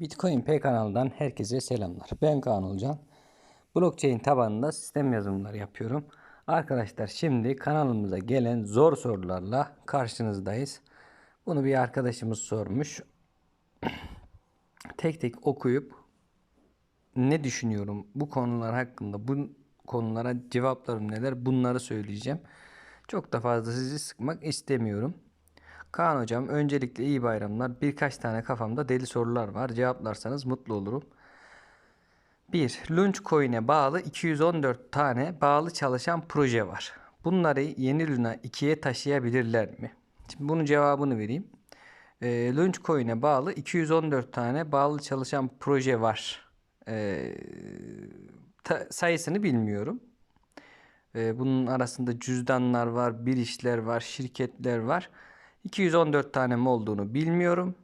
Bitcoin P kanalından herkese selamlar. Ben Kaan Olcan. Blockchain tabanında sistem yazılımları yapıyorum. Arkadaşlar şimdi kanalımıza gelen zor sorularla karşınızdayız. Bunu bir arkadaşımız sormuş. tek tek okuyup ne düşünüyorum bu konular hakkında, bu konulara cevaplarım neler bunları söyleyeceğim. Çok da fazla sizi sıkmak istemiyorum. Kaan hocam öncelikle iyi bayramlar. Birkaç tane kafamda deli sorular var. Cevaplarsanız mutlu olurum. 1. Launchcoin'e bağlı 214 tane bağlı çalışan proje var. Bunları yeni Luna 2'ye taşıyabilirler mi? Şimdi bunun cevabını vereyim. E, Launchcoin'e bağlı 214 tane bağlı çalışan proje var. E, ta- sayısını bilmiyorum. E, bunun arasında cüzdanlar var, bir işler var, şirketler var. 214 tane mi olduğunu bilmiyorum.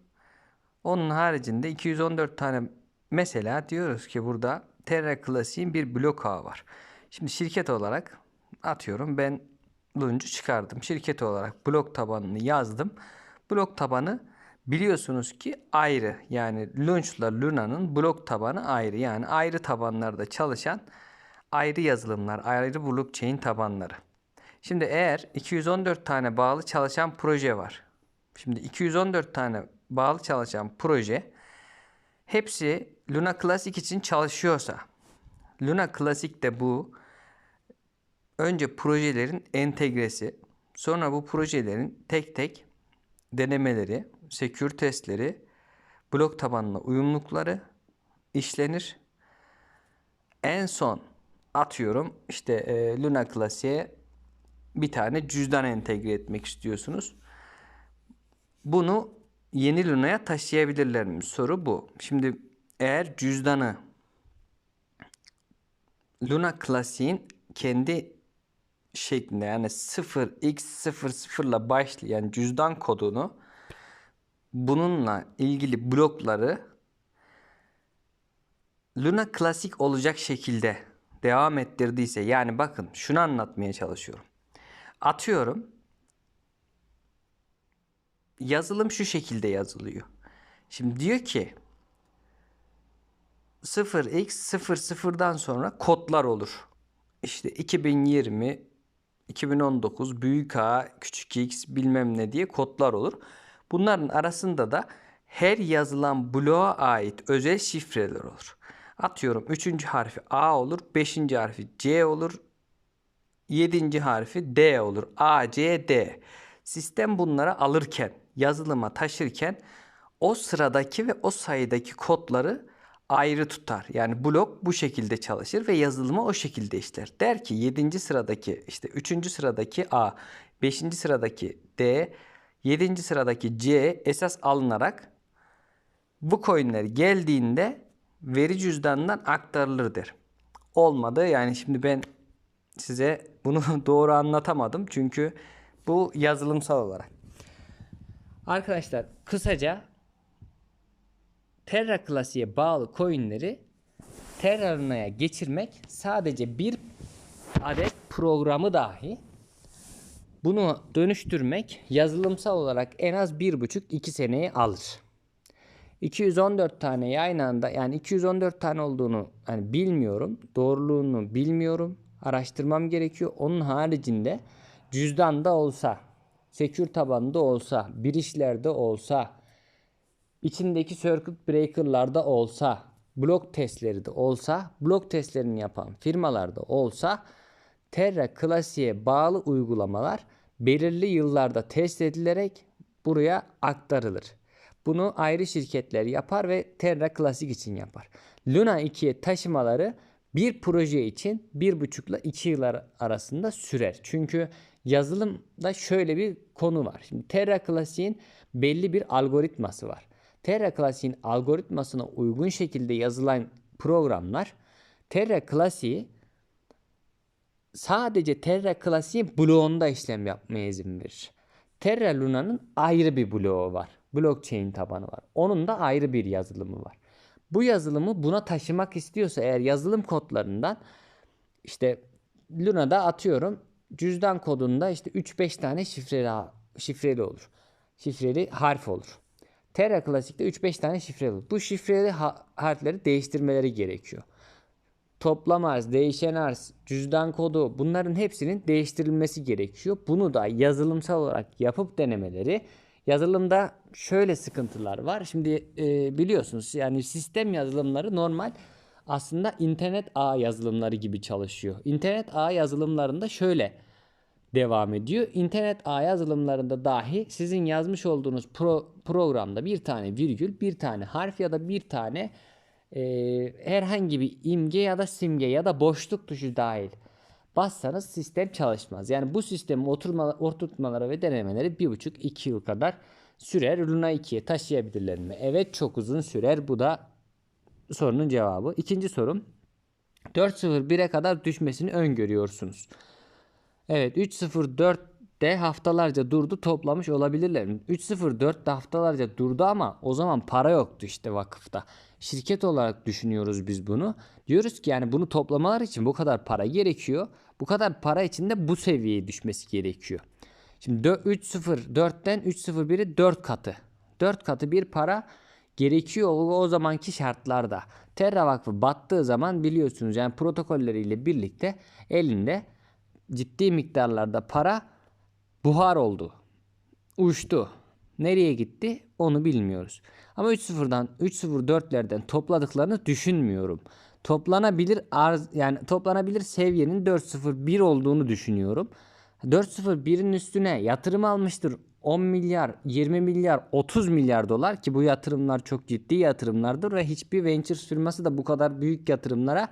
Onun haricinde 214 tane mesela diyoruz ki burada Terra Classic'in bir blok ağı var. Şimdi şirket olarak atıyorum ben Launch'u çıkardım. Şirket olarak blok tabanını yazdım. Blok tabanı biliyorsunuz ki ayrı. Yani Launch'la Luna'nın blok tabanı ayrı. Yani ayrı tabanlarda çalışan ayrı yazılımlar, ayrı blockchain tabanları. Şimdi eğer 214 tane bağlı çalışan proje var. Şimdi 214 tane bağlı çalışan proje hepsi Luna Classic için çalışıyorsa Luna Classic de bu önce projelerin entegresi sonra bu projelerin tek tek denemeleri, secure testleri, blok tabanına uyumlulukları işlenir. En son atıyorum işte e, Luna Classic'e bir tane cüzdan entegre etmek istiyorsunuz. Bunu yeni Luna'ya taşıyabilirler mi? Soru bu. Şimdi eğer cüzdanı Luna Classic'in kendi şeklinde yani 0x00 ile başlayan cüzdan kodunu bununla ilgili blokları Luna Classic olacak şekilde devam ettirdiyse yani bakın şunu anlatmaya çalışıyorum. Atıyorum yazılım şu şekilde yazılıyor. Şimdi diyor ki 0x00'dan sonra kodlar olur. İşte 2020, 2019, büyük A, küçük x bilmem ne diye kodlar olur. Bunların arasında da her yazılan bloğa ait özel şifreler olur. Atıyorum 3. harfi A olur, 5. harfi C olur, 7. harfi D olur. A, C, D. Sistem bunları alırken, yazılıma taşırken o sıradaki ve o sayıdaki kodları ayrı tutar. Yani blok bu şekilde çalışır ve yazılımı o şekilde işler. Der ki 7. sıradaki işte 3. sıradaki A, 5. sıradaki D, 7. sıradaki C esas alınarak bu coinler geldiğinde veri cüzdanından aktarılır der. Olmadı yani şimdi ben size bunu doğru anlatamadım çünkü bu yazılımsal olarak. Arkadaşlar kısaca Terra Classic'e bağlı coinleri Terra Luna'ya geçirmek sadece bir adet programı dahi bunu dönüştürmek yazılımsal olarak en az 1,5-2 seneyi alır. 214 tane aynı anda yani 214 tane olduğunu hani bilmiyorum. Doğruluğunu bilmiyorum. Araştırmam gerekiyor. Onun haricinde cüzdanda olsa, secure tabanında olsa, bir işlerde olsa, içindeki circuit breaker'larda olsa, blok testleri de olsa, blok testlerini yapan firmalarda olsa Terra Classic'e bağlı uygulamalar belirli yıllarda test edilerek buraya aktarılır. Bunu ayrı şirketler yapar ve Terra Classic için yapar. Luna 2'ye taşımaları bir proje için 1,5 ile 2 yıllar arasında sürer. Çünkü yazılımda şöyle bir konu var. Şimdi Terra Classic'in belli bir algoritması var. Terra Classic'in algoritmasına uygun şekilde yazılan programlar Terra Classic'i sadece Terra Classic'in bloğunda işlem yapmaya izin verir. Terra Luna'nın ayrı bir bloğu var. Blockchain tabanı var. Onun da ayrı bir yazılımı var. Bu yazılımı buna taşımak istiyorsa eğer yazılım kodlarından işte Luna'da atıyorum cüzdan kodunda işte 3-5 tane şifreli, şifreli olur. Şifreli harf olur. Terra Classic'te 3-5 tane şifre var. Bu şifreli ha- harfleri değiştirmeleri gerekiyor. Toplam arz, değişen arz, cüzdan kodu bunların hepsinin değiştirilmesi gerekiyor. Bunu da yazılımsal olarak yapıp denemeleri yazılımda şöyle sıkıntılar var. Şimdi e, biliyorsunuz yani sistem yazılımları normal aslında internet ağ yazılımları gibi çalışıyor. İnternet ağ yazılımlarında şöyle devam ediyor. İnternet ağ yazılımlarında dahi sizin yazmış olduğunuz pro- programda bir tane virgül, bir tane harf ya da bir tane e, herhangi bir imge ya da simge ya da boşluk tuşu dahil bassanız sistem çalışmaz. Yani bu sistemin oturma, oturtmaları ve denemeleri bir buçuk iki yıl kadar sürer. Luna 2'ye taşıyabilirler mi? Evet çok uzun sürer. Bu da sorunun cevabı. İkinci sorum 4.01'e kadar düşmesini öngörüyorsunuz. Evet 3.04'de haftalarca durdu toplamış olabilirler mi? 3.04'te haftalarca durdu ama o zaman para yoktu işte vakıfta. Şirket olarak düşünüyoruz biz bunu. Diyoruz ki yani bunu toplamalar için bu kadar para gerekiyor. Bu kadar para için de bu seviyeye düşmesi gerekiyor. Şimdi 3.04'ten 3.01'i 4 katı. 4 katı bir para gerekiyor o zamanki şartlarda. Terra Vakfı battığı zaman biliyorsunuz yani protokolleriyle birlikte elinde ciddi miktarlarda para buhar oldu. Uçtu. Nereye gitti onu bilmiyoruz. Ama 3.0'dan 3.04'lerden topladıklarını düşünmüyorum. Toplanabilir arz yani toplanabilir seviyenin 4.01 olduğunu düşünüyorum. 4.01'in üstüne yatırım almıştır 10 milyar, 20 milyar, 30 milyar dolar ki bu yatırımlar çok ciddi yatırımlardır ve hiçbir ventures firması da bu kadar büyük yatırımlara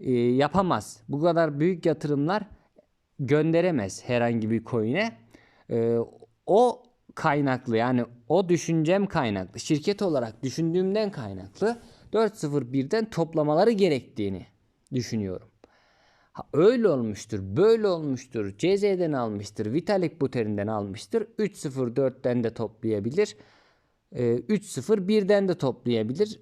e, yapamaz. Bu kadar büyük yatırımlar gönderemez herhangi bir coin'e. E, o kaynaklı yani o düşüncem kaynaklı. Şirket olarak düşündüğümden kaynaklı 4.01'den toplamaları gerektiğini düşünüyorum. Ha, öyle olmuştur, böyle olmuştur, CZ'den almıştır, Vitalik Buterin'den almıştır, 3.04'ten de toplayabilir, e, 3.01'den de toplayabilir,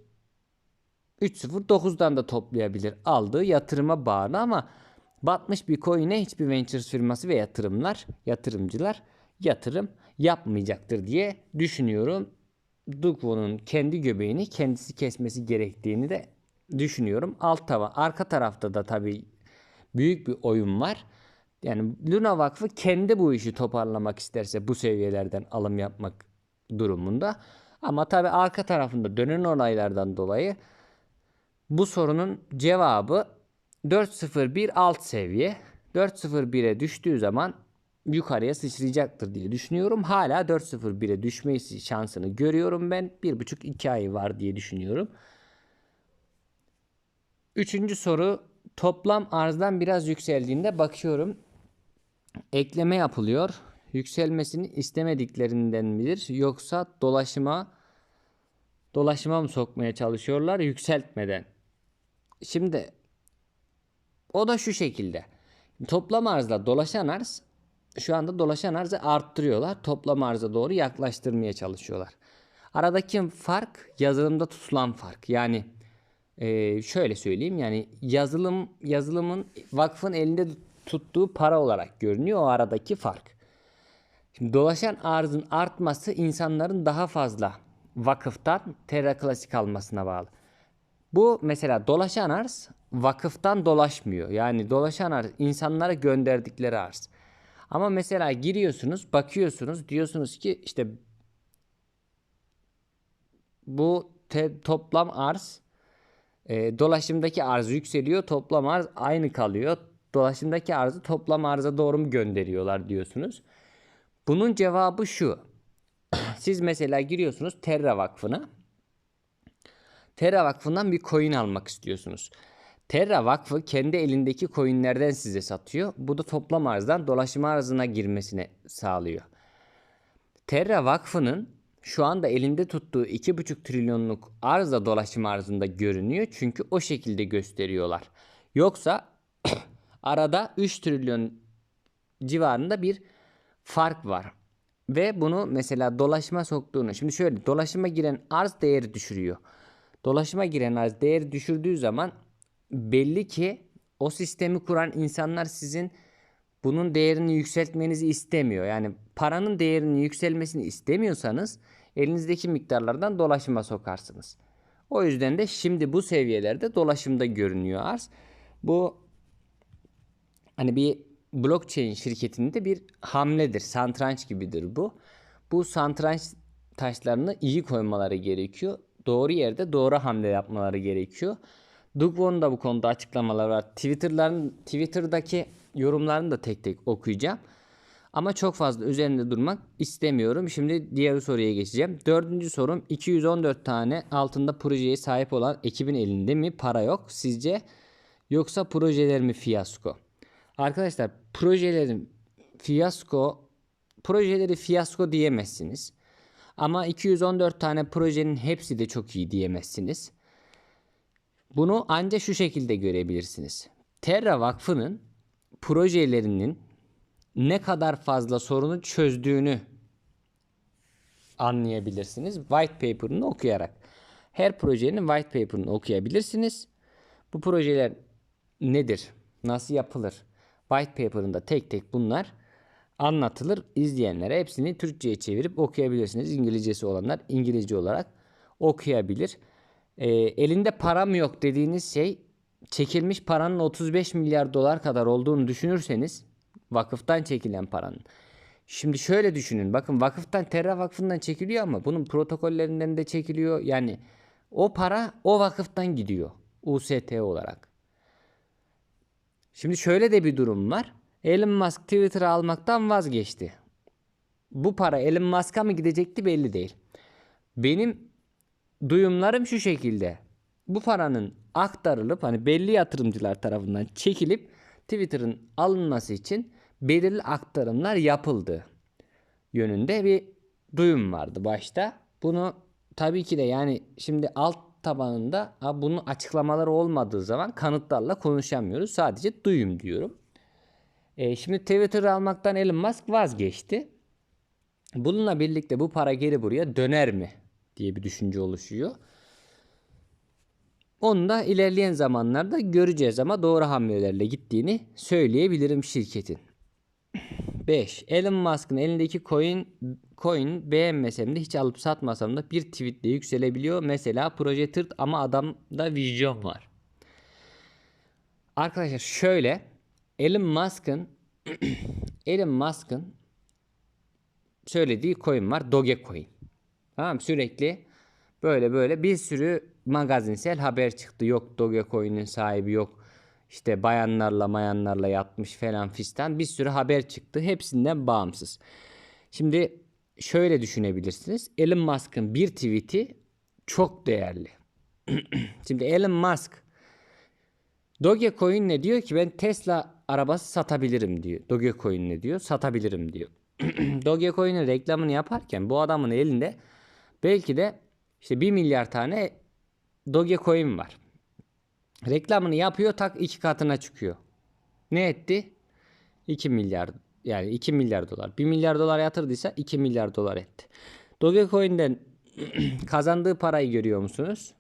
3.09'dan da toplayabilir. Aldığı yatırıma bağlı ama batmış bir coin'e hiçbir ventures firması ve yatırımlar, yatırımcılar yatırım yapmayacaktır diye düşünüyorum. Dukvo'nun kendi göbeğini kendisi kesmesi gerektiğini de düşünüyorum. Alt tava, arka tarafta da tabii büyük bir oyun var. Yani Luna Vakfı kendi bu işi toparlamak isterse bu seviyelerden alım yapmak durumunda. Ama tabii arka tarafında dönen olaylardan dolayı bu sorunun cevabı 4.01 alt seviye. 4.01'e düştüğü zaman yukarıya sıçrayacaktır diye düşünüyorum. Hala 4.01'e düşmesi şansını görüyorum ben. 1.5-2 ay var diye düşünüyorum. Üçüncü soru toplam arzdan biraz yükseldiğinde bakıyorum. Ekleme yapılıyor. Yükselmesini istemediklerinden midir yoksa dolaşıma dolaşıma mı sokmaya çalışıyorlar yükseltmeden? Şimdi o da şu şekilde. Toplam arzla dolaşan arz şu anda dolaşan arzı arttırıyorlar. Toplam arza doğru yaklaştırmaya çalışıyorlar. Aradaki fark yazılımda tutulan fark. Yani e, şöyle söyleyeyim yani yazılım yazılımın vakfın elinde tuttuğu para olarak görünüyor o aradaki fark. Şimdi dolaşan arzın artması insanların daha fazla vakıftan Terra Klasik almasına bağlı. Bu mesela dolaşan arz vakıftan dolaşmıyor. Yani dolaşan arz insanlara gönderdikleri arz. Ama mesela giriyorsunuz, bakıyorsunuz, diyorsunuz ki işte bu toplam arz e, dolaşımdaki arz yükseliyor, toplam arz aynı kalıyor. Dolaşımdaki arzı toplam arza doğru mu gönderiyorlar diyorsunuz. Bunun cevabı şu. Siz mesela giriyorsunuz Terra Vakfı'na. Terra Vakfı'ndan bir coin almak istiyorsunuz. Terra Vakfı kendi elindeki coinlerden size satıyor. Bu da toplam arzdan dolaşım arzına girmesine sağlıyor. Terra Vakfı'nın şu anda elinde tuttuğu 2,5 trilyonluk arz da dolaşım arzında görünüyor. Çünkü o şekilde gösteriyorlar. Yoksa arada 3 trilyon civarında bir fark var. Ve bunu mesela dolaşıma soktuğunu. Şimdi şöyle dolaşıma giren arz değeri düşürüyor. Dolaşıma giren arz değeri düşürdüğü zaman belli ki o sistemi kuran insanlar sizin bunun değerini yükseltmenizi istemiyor. Yani paranın değerinin yükselmesini istemiyorsanız elinizdeki miktarlardan dolaşıma sokarsınız. O yüzden de şimdi bu seviyelerde dolaşımda görünüyor arz. Bu hani bir blockchain şirketinde bir hamledir. Santranç gibidir bu. Bu santranç taşlarını iyi koymaları gerekiyor. Doğru yerde doğru hamle yapmaları gerekiyor. Dugwon'un da bu konuda açıklamaları var. Twitter'ların Twitter'daki yorumlarını da tek tek okuyacağım. Ama çok fazla üzerinde durmak istemiyorum. Şimdi diğer soruya geçeceğim. Dördüncü sorum 214 tane altında projeye sahip olan ekibin elinde mi para yok sizce? Yoksa projeler mi fiyasko? Arkadaşlar projelerin fiyasko projeleri fiyasko diyemezsiniz. Ama 214 tane projenin hepsi de çok iyi diyemezsiniz. Bunu ancak şu şekilde görebilirsiniz. Terra Vakfı'nın projelerinin ne kadar fazla sorunu çözdüğünü anlayabilirsiniz. White paper'ını okuyarak. Her projenin white paper'ını okuyabilirsiniz. Bu projeler nedir? Nasıl yapılır? White paper'ında tek tek bunlar anlatılır. İzleyenlere hepsini Türkçe'ye çevirip okuyabilirsiniz. İngilizcesi olanlar İngilizce olarak okuyabilir. Ee, elinde param yok dediğiniz şey çekilmiş paranın 35 milyar dolar kadar olduğunu düşünürseniz vakıftan çekilen paranın. Şimdi şöyle düşünün. Bakın vakıftan Terra Vakfı'ndan çekiliyor ama bunun protokollerinden de çekiliyor. Yani o para o vakıftan gidiyor. UST olarak. Şimdi şöyle de bir durum var. Elon Musk Twitter'ı almaktan vazgeçti. Bu para Elon Musk'a mı gidecekti belli değil. Benim duyumlarım şu şekilde. Bu paranın aktarılıp hani belli yatırımcılar tarafından çekilip Twitter'ın alınması için belirli aktarımlar yapıldı yönünde bir duyum vardı başta. Bunu tabii ki de yani şimdi alt tabanında bunun açıklamaları olmadığı zaman kanıtlarla konuşamıyoruz. Sadece duyum diyorum. E, şimdi Twitter almaktan Elon Musk vazgeçti. Bununla birlikte bu para geri buraya döner mi diye bir düşünce oluşuyor. Onu da ilerleyen zamanlarda göreceğiz ama doğru hamlelerle gittiğini söyleyebilirim şirketin. 5. Elon Musk'ın elindeki coin coin beğenmesem de hiç alıp satmasam da bir tweetle yükselebiliyor. Mesela proje tırt ama adamda vizyon var. Arkadaşlar şöyle Elon Musk'ın Elon Musk'ın söylediği coin var. Dogecoin. Tamam sürekli böyle böyle bir sürü magazinsel haber çıktı. Yok Dogecoin'in sahibi yok. İşte bayanlarla mayanlarla yatmış falan fistan bir sürü haber çıktı. Hepsinden bağımsız. Şimdi şöyle düşünebilirsiniz. Elon Musk'ın bir tweet'i çok değerli. Şimdi Elon Musk Dogecoin ne diyor ki ben Tesla arabası satabilirim diyor. Dogecoin ne diyor? Satabilirim diyor. Dogecoin'in reklamını yaparken bu adamın elinde belki de işte 1 milyar tane Dogecoin var. Reklamını yapıyor tak iki katına çıkıyor. Ne etti? 2 milyar yani 2 milyar dolar. 1 milyar dolar yatırdıysa 2 milyar dolar etti. Dogecoin'den kazandığı parayı görüyor musunuz?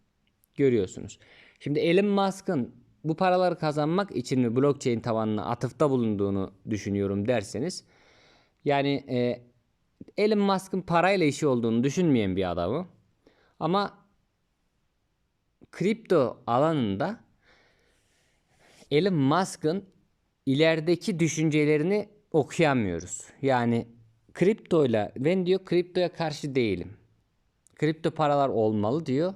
Görüyorsunuz. Şimdi Elon Musk'ın bu paraları kazanmak için mi blockchain tabanına atıfta bulunduğunu düşünüyorum derseniz yani e, Elon Musk'ın parayla işi olduğunu düşünmeyen bir adamı ama kripto alanında Elon Musk'ın ilerideki düşüncelerini okuyamıyoruz. Yani kriptoyla ben diyor kriptoya karşı değilim. Kripto paralar olmalı diyor.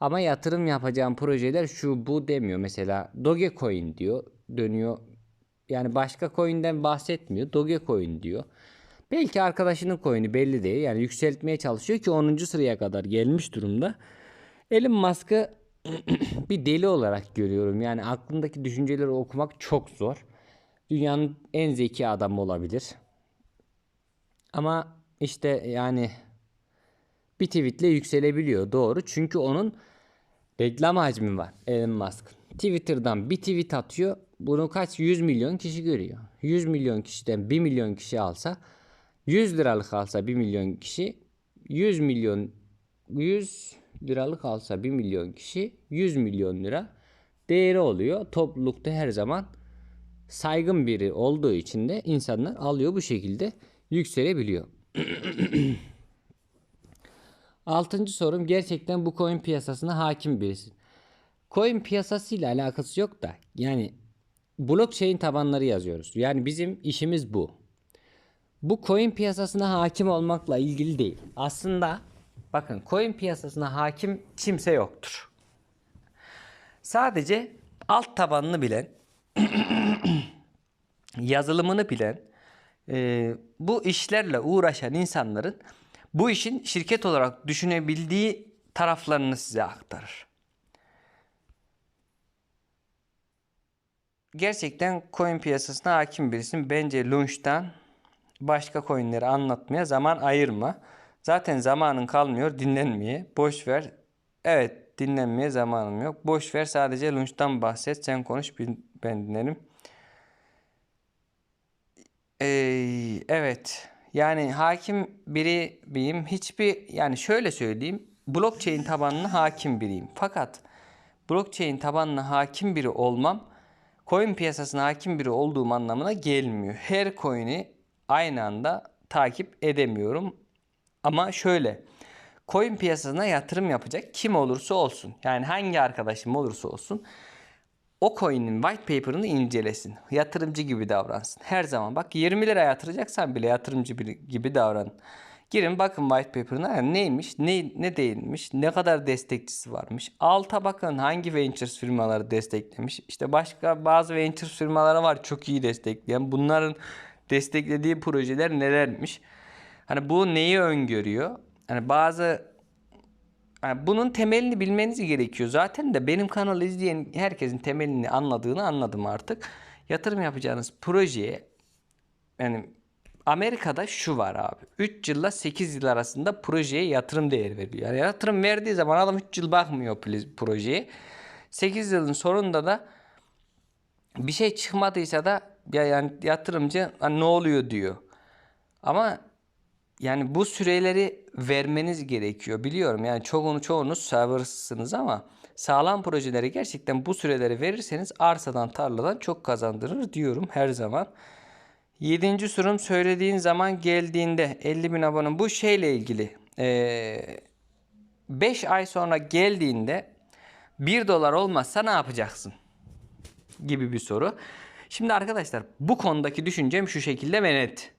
Ama yatırım yapacağım projeler şu bu demiyor. Mesela Dogecoin diyor. Dönüyor. Yani başka coin'den bahsetmiyor. Dogecoin diyor. Belki arkadaşının coin'i belli değil. Yani yükseltmeye çalışıyor ki 10. sıraya kadar gelmiş durumda. Elon Musk'ı bir deli olarak görüyorum. Yani aklındaki düşünceleri okumak çok zor. Dünyanın en zeki adamı olabilir. Ama işte yani bir tweetle yükselebiliyor. Doğru. Çünkü onun reklam hacmi var Elon Musk. Twitter'dan bir tweet atıyor. Bunu kaç 100 milyon kişi görüyor. 100 milyon kişiden 1 milyon kişi alsa 100 liralık alsa 1 milyon kişi 100 milyon 100 liralık alsa 1 milyon kişi 100 milyon lira değeri oluyor. Toplulukta her zaman saygın biri olduğu için de insanlar alıyor bu şekilde yükselebiliyor. Altıncı sorum gerçekten bu coin piyasasına hakim birisin. Coin piyasasıyla alakası yok da yani blockchain tabanları yazıyoruz. Yani bizim işimiz bu. Bu coin piyasasına hakim olmakla ilgili değil. Aslında bakın coin piyasasına hakim kimse yoktur. Sadece alt tabanını bilen, yazılımını bilen, e, bu işlerle uğraşan insanların bu işin şirket olarak düşünebildiği taraflarını size aktarır. Gerçekten coin piyasasına hakim birisin. Bence Launch'tan başka coinleri anlatmaya zaman ayırma. Zaten zamanın kalmıyor dinlenmeye. Boş ver. Evet dinlenmeye zamanım yok. Boş ver sadece Launch'tan bahset. Sen konuş ben dinlerim. Ee, evet. Yani hakim biri miyim? Hiçbir yani şöyle söyleyeyim. Blockchain tabanlı hakim biriyim. Fakat blockchain tabanlı hakim biri olmam coin piyasasına hakim biri olduğum anlamına gelmiyor. Her coin'i aynı anda takip edemiyorum. Ama şöyle coin piyasasına yatırım yapacak kim olursa olsun yani hangi arkadaşım olursa olsun o coin'in white paper'ını incelesin. Yatırımcı gibi davransın. Her zaman bak 20 lira yatıracaksan bile yatırımcı gibi davran. Girin bakın white paper'ına yani neymiş, ne, ne değilmiş, ne kadar destekçisi varmış. Alta bakın hangi ventures firmaları desteklemiş. İşte başka bazı ventures firmaları var çok iyi destekleyen. Bunların desteklediği projeler nelermiş? Hani bu neyi öngörüyor? Hani bazı yani bunun temelini bilmeniz gerekiyor. Zaten de benim kanalı izleyen herkesin temelini anladığını anladım artık. Yatırım yapacağınız projeye yani Amerika'da şu var abi. 3 yılla 8 yıl arasında projeye yatırım değeri veriliyor. Yani yatırım verdiği zaman adam 3 yıl bakmıyor projeye. 8 yılın sonunda da bir şey çıkmadıysa da ya yani yatırımcı ne oluyor diyor. Ama yani bu süreleri vermeniz gerekiyor. Biliyorum yani çoğunu çoğunuz sabırsızsınız ama sağlam projeleri gerçekten bu süreleri verirseniz arsadan tarladan çok kazandırır diyorum her zaman. Yedinci sorum söylediğin zaman geldiğinde 50 bin abone bu şeyle ilgili. 5 ee, ay sonra geldiğinde 1 dolar olmazsa ne yapacaksın? Gibi bir soru. Şimdi arkadaşlar bu konudaki düşüncem şu şekilde ve net.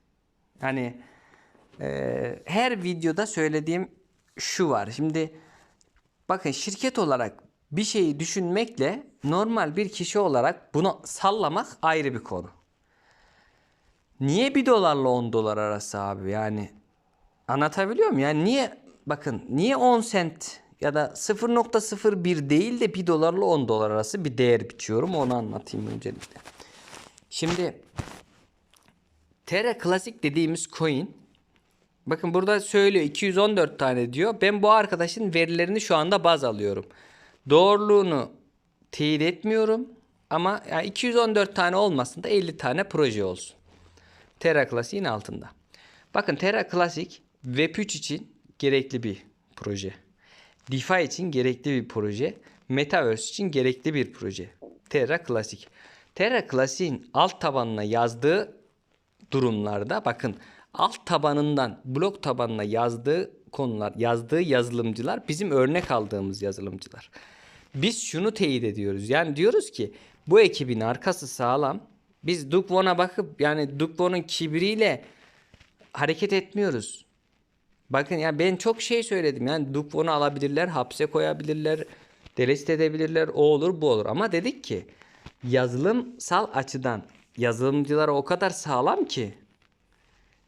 Hani e, her videoda söylediğim şu var. Şimdi bakın şirket olarak bir şeyi düşünmekle normal bir kişi olarak bunu sallamak ayrı bir konu. Niye 1 dolarla 10 dolar arası abi yani anlatabiliyor muyum? Yani niye bakın niye 10 sent ya da 0.01 değil de 1 dolarla 10 dolar arası bir değer biçiyorum onu anlatayım öncelikle. Şimdi Terra Classic dediğimiz coin bakın burada söylüyor 214 tane diyor. Ben bu arkadaşın verilerini şu anda baz alıyorum. Doğruluğunu teyit etmiyorum ama yani 214 tane olmasın da 50 tane proje olsun. Terra Classic'in altında. Bakın Terra Classic Web3 için gerekli bir proje. DeFi için gerekli bir proje. Metaverse için gerekli bir proje. Terra Classic. Terra Classic'in alt tabanına yazdığı durumlarda bakın alt tabanından blok tabanına yazdığı konular, yazdığı yazılımcılar bizim örnek aldığımız yazılımcılar. Biz şunu teyit ediyoruz. Yani diyoruz ki bu ekibin arkası sağlam biz Dukvon'a bakıp yani Dukvon'un kibriyle hareket etmiyoruz. Bakın yani ben çok şey söyledim. Yani Dukvon'u alabilirler, hapse koyabilirler, delist edebilirler. O olur bu olur. Ama dedik ki yazılımsal açıdan yazılımcılar o kadar sağlam ki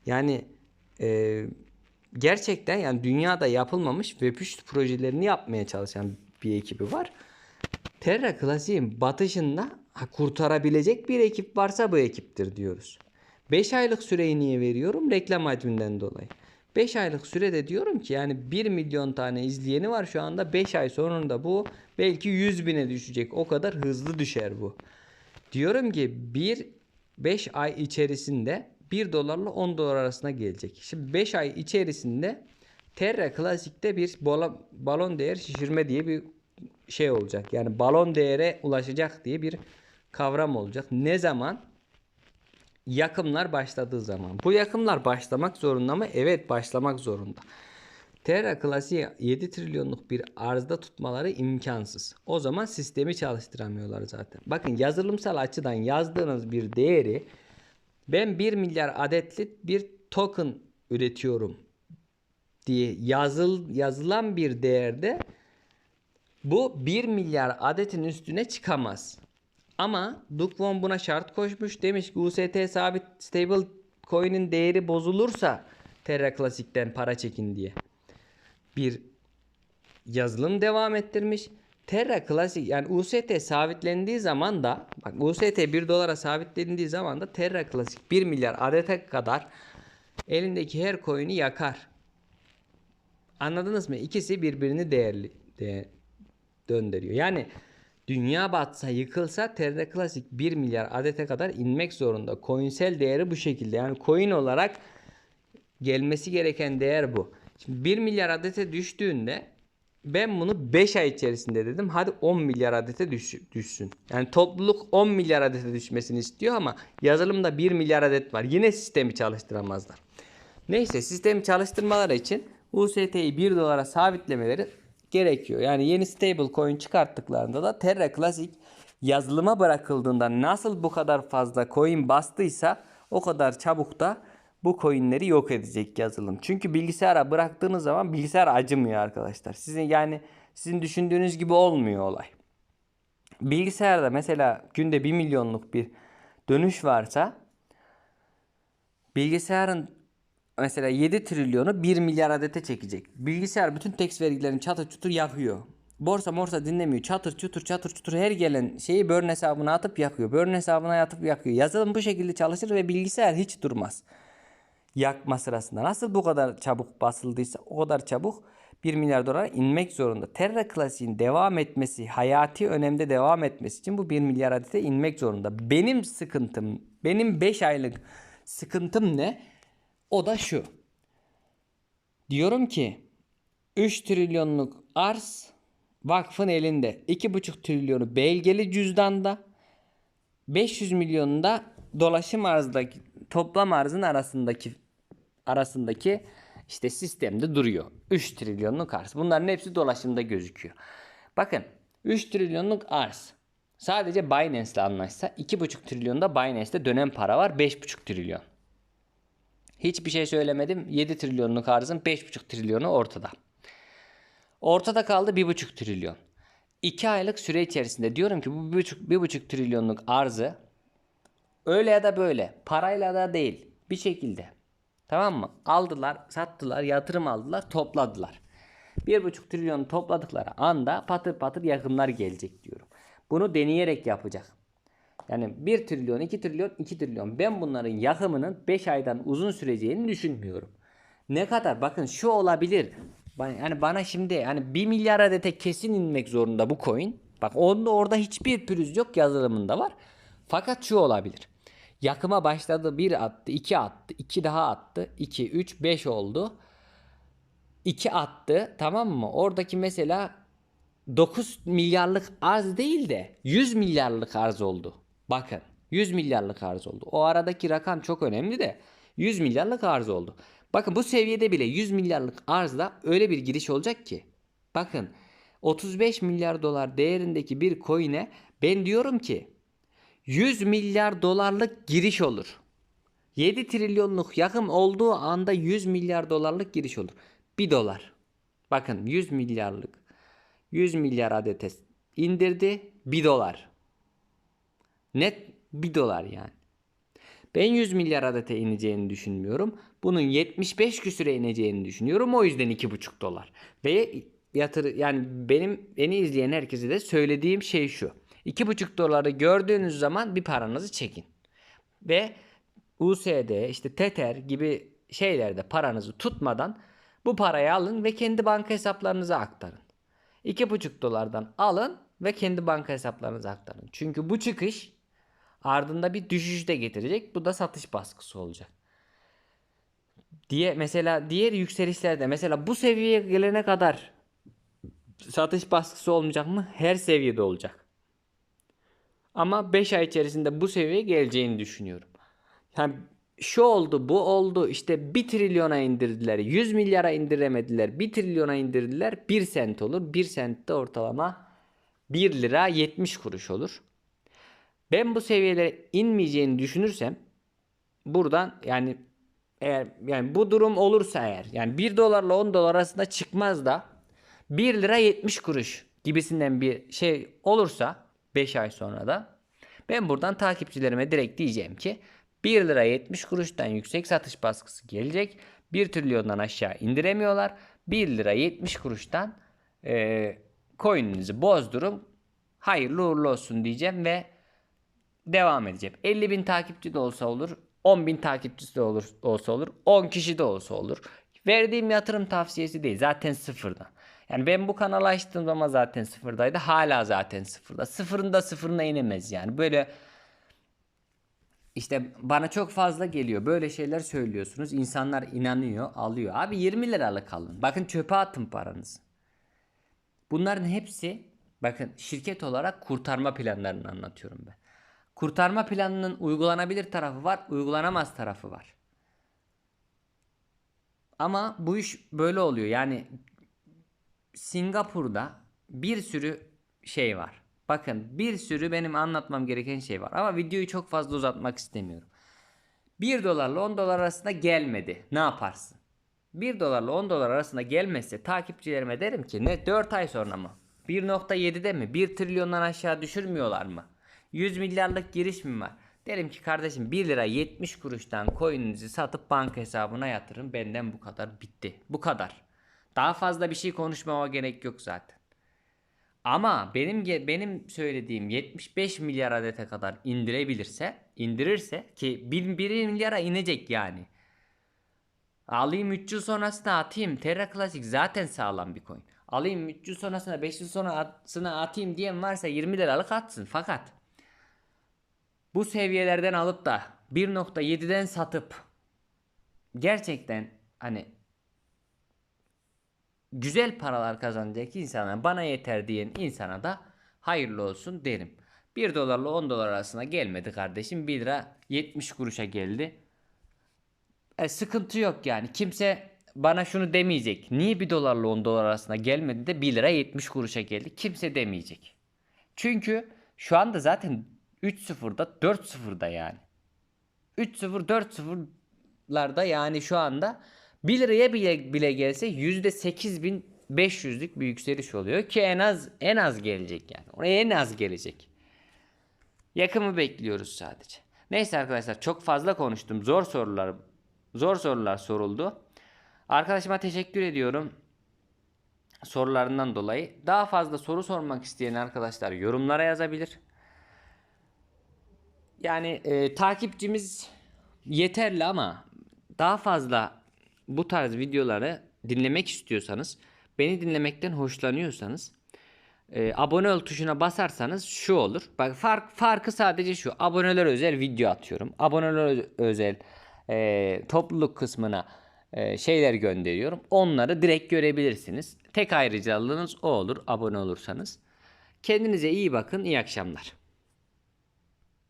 yani e, gerçekten yani dünyada yapılmamış Web3 projelerini yapmaya çalışan bir ekibi var. Terra Classic'in batışında kurtarabilecek bir ekip varsa bu ekiptir diyoruz. 5 aylık süreyi niye veriyorum? Reklam hacminden dolayı. 5 aylık sürede diyorum ki yani 1 milyon tane izleyeni var şu anda 5 ay sonunda bu belki 100 bine düşecek. O kadar hızlı düşer bu. Diyorum ki 1 5 ay içerisinde 1 dolarla 10 dolar arasına gelecek. Şimdi 5 ay içerisinde Terra Classic'te bir balon değer şişirme diye bir şey olacak. Yani balon değere ulaşacak diye bir kavram olacak. Ne zaman? Yakımlar başladığı zaman. Bu yakımlar başlamak zorunda mı? Evet başlamak zorunda. Terra klasiği 7 trilyonluk bir arzda tutmaları imkansız. O zaman sistemi çalıştıramıyorlar zaten. Bakın yazılımsal açıdan yazdığınız bir değeri ben 1 milyar adetli bir token üretiyorum diye yazıl, yazılan bir değerde bu 1 milyar adetin üstüne çıkamaz. Ama Duke Von buna şart koşmuş. Demiş ki UST sabit stable coin'in değeri bozulursa Terra Classic'ten para çekin diye. Bir yazılım devam ettirmiş. Terra Classic yani UST sabitlendiği zaman da bak UST 1 dolara sabitlendiği zaman da Terra Classic 1 milyar adete kadar elindeki her coin'i yakar. Anladınız mı? İkisi birbirini değerli de, döndürüyor. Yani dünya batsa yıkılsa Terra Classic 1 milyar adete kadar inmek zorunda. Coinsel değeri bu şekilde. Yani coin olarak gelmesi gereken değer bu. Şimdi 1 milyar adete düştüğünde ben bunu 5 ay içerisinde dedim. Hadi 10 milyar adete düş, düşsün. Yani topluluk 10 milyar adete düşmesini istiyor ama yazılımda 1 milyar adet var. Yine sistemi çalıştıramazlar. Neyse sistemi çalıştırmaları için UST'yi 1 dolara sabitlemeleri gerekiyor. Yani yeni stable coin çıkarttıklarında da Terra Classic yazılıma bırakıldığında nasıl bu kadar fazla coin bastıysa o kadar çabuk da bu coinleri yok edecek yazılım. Çünkü bilgisayara bıraktığınız zaman bilgisayar acımıyor arkadaşlar. Sizin yani sizin düşündüğünüz gibi olmuyor olay. Bilgisayarda mesela günde 1 milyonluk bir dönüş varsa bilgisayarın mesela 7 trilyonu 1 milyar adete çekecek. Bilgisayar bütün tekst vergilerini çatır çutur yakıyor. Borsa morsa dinlemiyor. Çatır çutur çatır çutur her gelen şeyi burn hesabına atıp yakıyor. Burn hesabına atıp yakıyor. Yazılım bu şekilde çalışır ve bilgisayar hiç durmaz. Yakma sırasında. Nasıl bu kadar çabuk basıldıysa o kadar çabuk 1 milyar dolara inmek zorunda. Terra Classic'in devam etmesi, hayati önemde devam etmesi için bu 1 milyar adete inmek zorunda. Benim sıkıntım, benim 5 aylık sıkıntım ne? O da şu. Diyorum ki 3 trilyonluk arz vakfın elinde. 2,5 trilyonu belgeli cüzdanda. 500 milyonu da dolaşım arzdaki toplam arzın arasındaki arasındaki işte sistemde duruyor. 3 trilyonluk arz. Bunların hepsi dolaşımda gözüküyor. Bakın 3 trilyonluk arz. Sadece Binance ile anlaşsa 2,5 trilyonda Binance'te dönen para var 5,5 trilyon. Hiçbir şey söylemedim. 7 trilyonluk arzın 5,5 trilyonu ortada. Ortada kaldı 1,5 trilyon. 2 aylık süre içerisinde diyorum ki bu 1,5 1,5 trilyonluk arzı öyle ya da böyle parayla da değil bir şekilde tamam mı? Aldılar, sattılar, yatırım aldılar, topladılar. 1,5 trilyon topladıkları anda patır patır yakımlar gelecek diyorum. Bunu deneyerek yapacak. Yani 1 trilyon, 2 trilyon, 2 trilyon. Ben bunların yakımının 5 aydan uzun süreceğini düşünmüyorum. Ne kadar? Bakın şu olabilir. Yani bana şimdi yani 1 milyar adete kesin inmek zorunda bu coin. Bak onda orada hiçbir pürüz yok yazılımında var. Fakat şu olabilir. Yakıma başladı 1 attı, 2 attı, 2 daha attı, 2, 3, 5 oldu. 2 attı tamam mı? Oradaki mesela 9 milyarlık arz değil de 100 milyarlık arz oldu. Bakın 100 milyarlık arz oldu. O aradaki rakam çok önemli de 100 milyarlık arz oldu. Bakın bu seviyede bile 100 milyarlık arzda öyle bir giriş olacak ki. Bakın 35 milyar dolar değerindeki bir coin'e ben diyorum ki 100 milyar dolarlık giriş olur. 7 trilyonluk yakım olduğu anda 100 milyar dolarlık giriş olur. 1 dolar. Bakın 100 milyarlık 100 milyar adete indirdi 1 dolar. Net 1 dolar yani. Ben 100 milyar adete ineceğini düşünmüyorum. Bunun 75 küsüre ineceğini düşünüyorum. O yüzden 2,5 dolar. Ve yatır yani benim beni izleyen herkese de söylediğim şey şu. 2,5 doları gördüğünüz zaman bir paranızı çekin. Ve USD işte Tether gibi şeylerde paranızı tutmadan bu parayı alın ve kendi banka hesaplarınıza aktarın. 2,5 dolardan alın ve kendi banka hesaplarınıza aktarın. Çünkü bu çıkış ardında bir düşüş de getirecek. Bu da satış baskısı olacak. Diye mesela diğer yükselişlerde mesela bu seviyeye gelene kadar satış baskısı olmayacak mı? Her seviyede olacak. Ama 5 ay içerisinde bu seviyeye geleceğini düşünüyorum. Yani şu oldu bu oldu işte 1 trilyona indirdiler 100 milyara indiremediler 1 trilyona indirdiler 1 sent olur 1 sent de ortalama 1 lira 70 kuruş olur. Ben bu seviyelere inmeyeceğini düşünürsem buradan yani eğer yani bu durum olursa eğer yani 1 dolarla 10 dolar arasında çıkmaz da 1 lira 70 kuruş gibisinden bir şey olursa 5 ay sonra da ben buradan takipçilerime direkt diyeceğim ki 1 lira 70 kuruştan yüksek satış baskısı gelecek. 1 trilyondan aşağı indiremiyorlar. 1 lira 70 kuruştan e, coin'inizi bozdurum. Hayırlı uğurlu olsun diyeceğim ve devam edeceğim. 50 bin takipçi de olsa olur. 10 bin takipçisi de olur, olsa olur. 10 kişi de olsa olur. Verdiğim yatırım tavsiyesi değil. Zaten sıfırda. Yani ben bu kanalı açtığım zaman zaten sıfırdaydı. Hala zaten sıfırda. Sıfırında sıfırına inemez yani. Böyle işte bana çok fazla geliyor. Böyle şeyler söylüyorsunuz. İnsanlar inanıyor, alıyor. Abi 20 liralık alın. Bakın çöpe atın paranızı. Bunların hepsi bakın şirket olarak kurtarma planlarını anlatıyorum ben. Kurtarma planının uygulanabilir tarafı var, uygulanamaz tarafı var. Ama bu iş böyle oluyor. Yani Singapur'da bir sürü şey var. Bakın bir sürü benim anlatmam gereken şey var. Ama videoyu çok fazla uzatmak istemiyorum. 1 dolarla 10 dolar arasında gelmedi. Ne yaparsın? 1 dolarla 10 dolar arasında gelmezse takipçilerime derim ki ne 4 ay sonra mı? 1.7'de mi? 1 trilyondan aşağı düşürmüyorlar mı? 100 milyarlık giriş mi var? Derim ki kardeşim 1 lira 70 kuruştan coin'inizi satıp banka hesabına yatırın. Benden bu kadar bitti. Bu kadar. Daha fazla bir şey konuşmama gerek yok zaten. Ama benim benim söylediğim 75 milyar adete kadar indirebilirse, indirirse ki 1, 1 milyara inecek yani. Alayım 3 yıl sonrasına atayım. Terra Classic zaten sağlam bir coin. Alayım 3 yıl sonrasına 5 yıl sonrasına atayım diyen varsa 20 liralık atsın. Fakat bu seviyelerden alıp da 1.7'den satıp gerçekten hani güzel paralar kazanacak insana bana yeter diyen insana da hayırlı olsun derim. 1 dolarla 10 dolar arasında gelmedi kardeşim. 1 lira 70 kuruşa geldi. E, sıkıntı yok yani. Kimse bana şunu demeyecek. Niye 1 dolarla 10 dolar arasında gelmedi de 1 lira 70 kuruşa geldi. Kimse demeyecek. Çünkü şu anda zaten 3-0'da 4-0'da yani. 3-0 4-0'larda yani şu anda 1 liraya bile, bile gelse %8500'lük bir yükseliş oluyor ki en az en az gelecek yani. Oraya en az gelecek. Yakımı bekliyoruz sadece. Neyse arkadaşlar çok fazla konuştum. Zor sorular zor sorular soruldu. Arkadaşıma teşekkür ediyorum sorularından dolayı. Daha fazla soru sormak isteyen arkadaşlar yorumlara yazabilir. Yani e, takipçimiz yeterli ama daha fazla bu tarz videoları dinlemek istiyorsanız, beni dinlemekten hoşlanıyorsanız e, abone ol tuşuna basarsanız şu olur. Bak fark farkı sadece şu. Aboneler özel video atıyorum. Aboneler özel e, topluluk kısmına e, şeyler gönderiyorum. Onları direkt görebilirsiniz. Tek ayrıcalığınız o olur abone olursanız. Kendinize iyi bakın. İyi akşamlar.